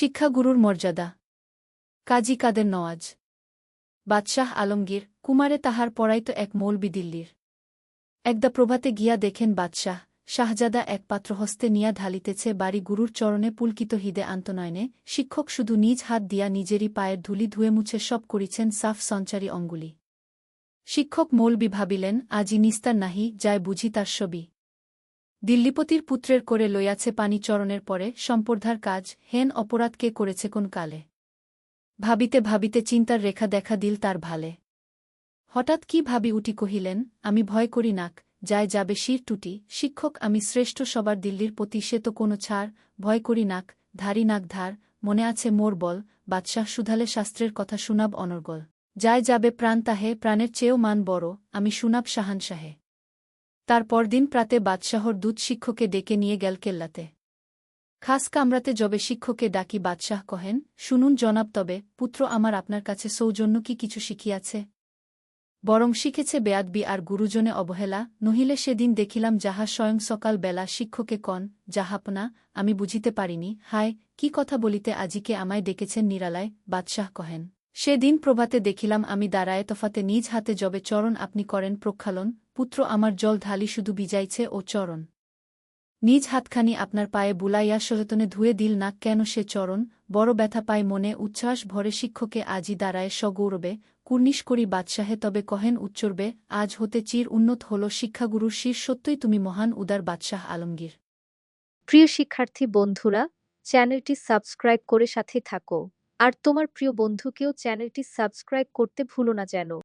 শিক্ষাগুরুর মর্যাদা। কাজী কাদের নওয়াজ। বাদশাহ আলমগীর কুমারে তাহার পড়াইত এক মৌলবি দিল্লির। একদা প্রভাতে গিয়া দেখেন বাদশাহ, শাহজাদা এক পাত্র হস্তে নিয়া ঢালিতেছে বাড়ি গুরুর চরণে পুলকিত হিদে আন্তনয়নে, শিক্ষক শুধু নিজ হাত দিয়া নিজেরই পায়ের ধুলি ধুয়ে মুছে সব করিছেন সাফ সঞ্চারী অঙ্গুলি। শিক্ষক মৌলবি ভাবিলেন, আজি নিস্তার নাহি, যায় বুঝি তার ছবি। দিল্লিপতির পুত্রের করে লইয়াছে পানি চরণের পরে সম্পর্ধার কাজ, হেন অপরাধ কে করেছে কোন কালে? ভাবিতে ভাবিতে চিন্তার রেখা দেখা দিল তার ভালে। হঠাৎ কি ভাবি উঠি কহিলেন, আমি ভয় করি নাক, যায় যাবে শির টুটি, শিক্ষক আমি শ্রেষ্ঠ সবার দিল্লির প্রতি, সে তো কোনো ছাড়, ভয় করি নাক, ধারি নাক ধার, মনে আছে মোর বল, বাদশাহ সুধালে শাস্ত্রের কথা শুনাব অনর্গল। যায় যাবে প্রাণ তাহে, প্রাণের চেয়েও মান বড়, আমি শুনাব শাহানশাহে তার পরদিন প্রাতে বাদশাহর দূত শিক্ষকে ডেকে নিয়ে গেল কেল্লাতে। খাস কামরাতে যবে শিক্ষকে ডাকি, বাদশাহ কহেন, শুনুন জনাব, তবে পুত্র আমার আপনার কাছে সৌজন্য কি কিছু শিখিয়াছে? বরং শিখেছে বেয়াদবি আর গুরুজনে অবহেলা, নহিলে সেদিন দেখিলাম যাহা স্বয়ং সকাল বেলা শিক্ষকে কন যাহাপনা আমি বুঝিতে পারিনি। হায়, কি কথা বলিতে আজিকে আমায় ডেকেছেন নিরালায়? বাদশাহ কহেন, সেদিন প্রভাতে দেখিলাম আমি দাঁড়ায় তফাতে নিজ হাতে যবে চরণ আপনি করেন প্রক্ষালন পুত্র আমার জল ঢালি শুধু বিজাইছে ও চরণ। নিজ হাতখানি আপনার পায়ে বুলাইয়া সযতনে ধুয়ে দিল না কেন সে চরণ? বড় ব্যথা পায় মনে, উচ্ছ্বাস ভরে শিক্ষকে আজি দাঁড়ায় সগৌরবে, কুর্নিশ করি বাদশাহে তবে কহেন উচ্চরবে, আজ হতে চির উন্নত হল শিক্ষাগুরুর শির, সত্যই তুমি মহান উদার বাদশাহ আলমগীর। প্রিয় শিক্ষার্থী বন্ধুরা, চ্যানেলটি সাবস্ক্রাইব করে সাথে থাকো, আর তোমার প্রিয় বন্ধুকেও চ্যানেলটি সাবস্ক্রাইব করতে ভুলো না যেন।